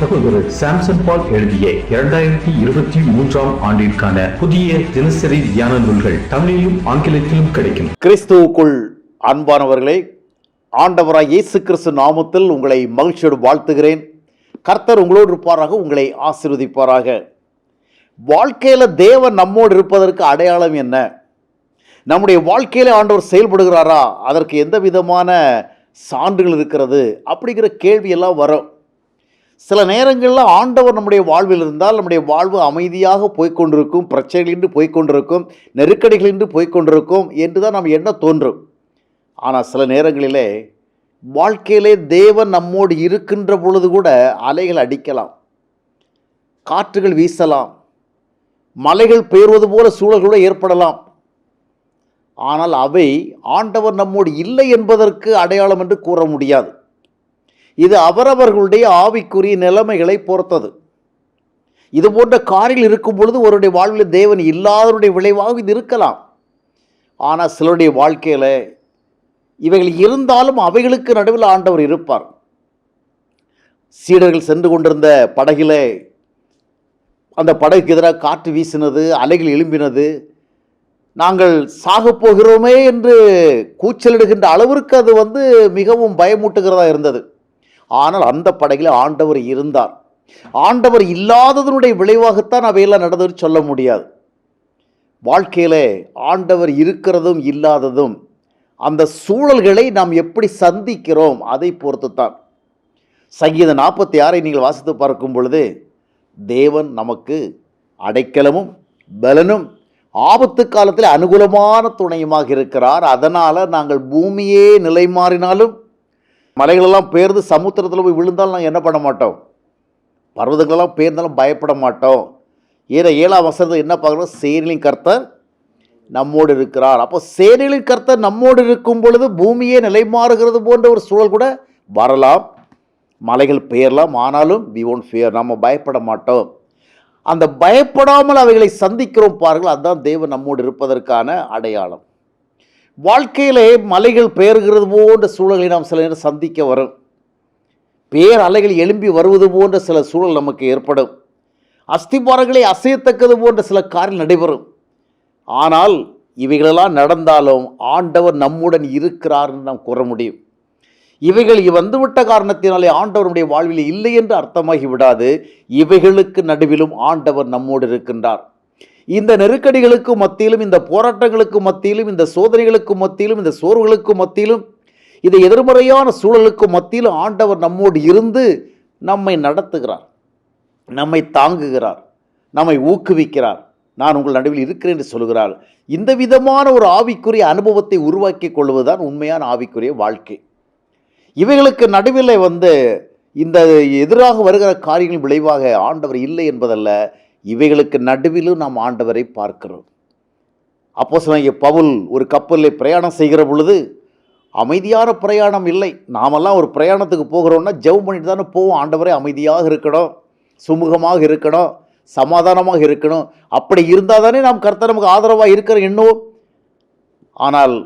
சகோதரர் சாம்சன் பால் எழுதிய இரண்டாயிரத்தி இருபத்தி மூன்றாம் ஆண்டிற்கான புதிய தினசரி தியான நூல்கள் தமிழிலும் ஆங்கிலத்திலும் கிடைக்கும். கிறிஸ்துவுக்குள் அன்பானவர்களே ஆண்டவராய் இயேசு கிறிஸ்து நாமத்தில் உங்களை மகிழ்ச்சியோடு வாழ்த்துகிறேன். கர்த்தர் உங்களோடு இருப்பாராக உங்களை ஆசீர்வதிப்பாராக. வாழ்க்கையில் தேவன் நம்மோடு இருப்பதற்கு அடையாளம் என்ன? நம்முடைய வாழ்க்கையில ஆண்டவர் செயல்படுகிறாரா? அதற்கு எந்த விதமான சான்றுகள் இருக்கிறது? அப்படிங்கிற கேள்வியெல்லாம் வரும். சில நேரங்களில் ஆண்டவர் நம்முடைய வாழ்வில் இருந்தால் நம்முடைய வாழ்வு அமைதியாக போய்கொண்டிருக்கும் பிரச்சனைகளின்றி போய்க்கொண்டிருக்கும் நெருக்கடிகளின்றி போய்க்கொண்டிருக்கும் என்று தான் நாம் எண்ண தோன்றும். ஆனால் சில நேரங்களிலே வாழ்க்கையிலே தேவன் நம்மோடு இருக்கின்ற பொழுது கூட அலைகள் அடிக்கலாம் காற்றுகள் வீசலாம் மலைகள் பெயர்வது போல சூழல் கூட ஏற்படலாம். ஆனால் அவை ஆண்டவர் நம்மோடு இல்லை என்பதற்கு அடையாளம் என்று கூற முடியாது. இது அவரவர்களுடைய ஆவிக்குரிய நிலைமைகளை பொறுத்தது. இது போன்ற காரில் இருக்கும் பொழுது ஒருடைய வாழ்வில் தேவன் இல்லாதவருடைய விளைவாக இது இருக்கலாம். ஆனால் சிலருடைய வாழ்க்கையில் இவைகள் இருந்தாலும் அவைகளுக்கு நடுவில் ஆண்டவர் இருப்பார். சீடர்கள் சென்று கொண்டிருந்த படகிலே அந்த படகுக்கு எதிராக காற்று வீசினது அலைகள் எழும்பினது நாங்கள் சாகப் போகிறோமே என்று கூச்சலிடுகின்ற அளவிற்கு அது வந்து மிகவும் பயமூட்டுகிறதா இருந்தது. ஆனால் அந்த படகில் ஆண்டவர் இருந்தார். ஆண்டவர் இல்லாததனுடைய விளைவாகத்தான் அவையெல்லாம் நடந்தது சொல்ல முடியாது. வாழ்க்கையில் ஆண்டவர் இருக்கிறதும் இல்லாததும் அந்த சூழல்களை நாம் எப்படி சந்திக்கிறோம் அதை பொறுத்து தான் சங்கீத நாற்பத்தி ஆறை நீங்கள் வாசித்து பார்க்கும் பொழுது தேவன் நமக்கு அடைக்கலமும் பலனும் ஆபத்து காலத்தில் அனுகூலமான துணையுமாக இருக்கிறார். அதனால் நாங்கள் பூமியே நிலை மாறினாலும் மலைகளெல்லாம் பேர்ந்து சமுத்திரத்தில் போய் விழுந்தாலும் நாங்கள் என்ன பண்ண மாட்டோம்? பர்வதங்களெல்லாம் பேர்ந்தாலும் பயப்பட மாட்டோம். ஏற ஏழாம் வசனத்தில் என்ன பார்க்குறோம்? சேரிலின் கர்த்தர் நம்மோடு இருக்கிறார். அப்போ சேரிலின் கர்த்தர் நம்மோடு இருக்கும் பொழுது பூமியே நிலை மாறுகிறது போன்ற ஒரு சூழல் கூட வரலாம். மலைகள் பெயரலாம் ஆனாலும் வி ஒன்ட் ஃபியர் நம்ம பயப்பட மாட்டோம். அந்த பயப்படாமல் அவைகளை சந்திக்கிறோம் பாருங்கள். அதுதான் தேவன் நம்மோடு இருப்பதற்கான அடையாளம். வாழ்க்கையிலே மலைகள் பெயர்கிறது போன்ற சூழலை நாம் சில நேரம் சந்திக்க வரும். பேர் அலைகள் எழும்பி வருவது போன்ற சில சூழல் நமக்கு ஏற்படும். அஸ்திபாரங்களை அசையத்தக்கது போன்ற சில காரில் நடைபெறும். ஆனால் இவைகளெல்லாம் நடந்தாலும் ஆண்டவர் நம்முடன் இருக்கிறார்னு நாம் கூற முடியும். இவைகள் வந்துவிட்ட காரணத்தினாலே ஆண்டவருடைய வாழ்வில் இல்லை என்று அர்த்தமாகி விடாது. இவைகளுக்கு நடுவிலும் ஆண்டவர் நம்மோடு இருக்கின்றார். இந்த நெருக்கடிகளுக்கு மத்தியிலும் இந்த போராட்டங்களுக்கு மத்தியிலும் இந்த சோதனைகளுக்கு மத்தியிலும் இந்த சோர்வுகளுக்கு மத்தியிலும் இந்த எதிர்மறையான சூழலுக்கு மத்தியிலும் ஆண்டவர் நம்மோடு இருந்து நம்மை நடத்துகிறார். நம்மை தாங்குகிறார். நம்மை ஊக்குவிக்கிறார். நான் உங்கள் நடுவில் இருக்கிறேன் என்று சொல்கிறார் இந்த விதமான ஒரு ஆவிக்குரிய அனுபவத்தை உருவாக்கி கொள்வதுதான் உண்மையான ஆவிக்குரிய வாழ்க்கை. இவைகளுக்கு நடுவில் வந்து இந்த எதிராக வருகிற காரியங்கள் விளைவாக ஆண்டவர் இல்லை என்பதல்ல. இவைகளுக்கு நடுவிலும் நாம் ஆண்டவரை பார்க்கிறோம். அப்போ சொன்ன பவுல் ஒரு கப்பலில் பிரயாணம் செய்கிற பொழுது அமைதியான பிரயாணம் இல்லை. நாமெல்லாம் ஒரு பிரயாணத்துக்கு போகிறோம்னா ஜெவ் பண்ணிட்டு தானே போவோம். ஆண்டவரை அமைதியாக இருக்கணும். சுமூகமாக இருக்கணும். சமாதானமாக இருக்கணும். அப்படி இருந்தால் தானே நாம் கர்த்தர் நமக்கு ஆதரவாக இருக்கிற எண்ணுவோம். ஆனால்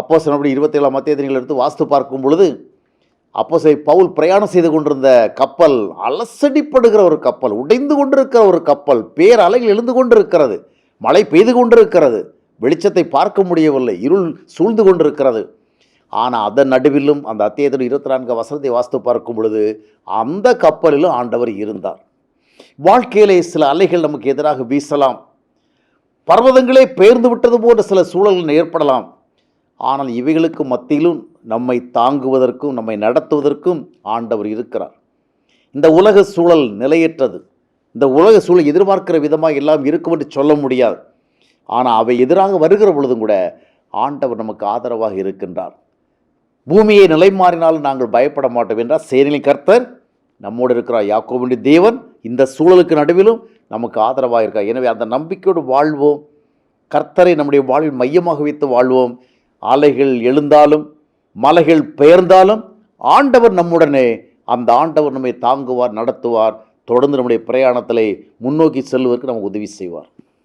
அப்போ சொன்னபடி இருபத்தேழாம் மத்திய நீங்கள் எடுத்து வாஸ்து பார்க்கும் பொழுது அப்போ சரி பவுல் பிரயாணம் செய்து கொண்டிருந்த கப்பல் அலசடிப்படுகிற ஒரு கப்பல் உடைந்து கொண்டிருக்கிற ஒரு கப்பல் பேர் அலைகள் எழுந்து கொண்டிருக்கிறது மழை பெய்து கொண்டிருக்கிறது வெளிச்சத்தை பார்க்க முடியவில்லை இருள் சூழ்ந்து கொண்டிருக்கிறது. ஆனால் அதன் நடுவிலும் அந்த அத்தியத்தின் இருபத்தி நான்கு வசனத்தை வாஸ்து பார்க்கும் பொழுது அந்த கப்பலிலும் ஆண்டவர் இருந்தார். வாழ்க்கையிலே சில அலைகள் நமக்கு எதிராக வீசலாம். பர்வதங்களே பெயர்ந்து விட்டது போன்ற சில சூழல்கள் ஏற்படலாம். ஆனால் இவைகளுக்கு மத்தியிலும் நம்மை தாங்குவதற்கும் நம்மை நடத்துவதற்கும் ஆண்டவர் இருக்கிறார். இந்த உலக சூழல் நிலையற்றது. இந்த உலக சூழல் எதிர்பார்க்கிற விதமாக எல்லாம் இருக்கும் என்று சொல்ல முடியாது. ஆனால் அவை எதிராக வருகிற பொழுதும் கூட ஆண்டவர் நமக்கு ஆதரவாக இருக்கின்றார். பூமியை நிலை மாறினாலும் நாங்கள் பயப்பட மாட்டோம் என்றால் சேனிலின் கர்த்தர் நம்மோடு இருக்கிறார். யாக்கோவுடைய தேவன் இந்த சூழலுக்கு நடுவிலும் நமக்கு ஆதரவாக இருக்கார். எனவே அந்த நம்பிக்கையோடு வாழ்வோம். கர்த்தரை நம்முடைய வாழ்வில் மையமாக வைத்து வாழ்வோம். அலைகள் எழுந்தாலும் மலைகள் பெயர்ந்தாலும் ஆண்டவர் நம்முடனே அந்த ஆண்டவர் நம்மை தாங்குவார் நடத்துவார் தொடர்ந்து நம்முடைய பிரயாணத்தில் முன்னோக்கி செல்வதற்கு நமக்கு உதவி செய்வார்.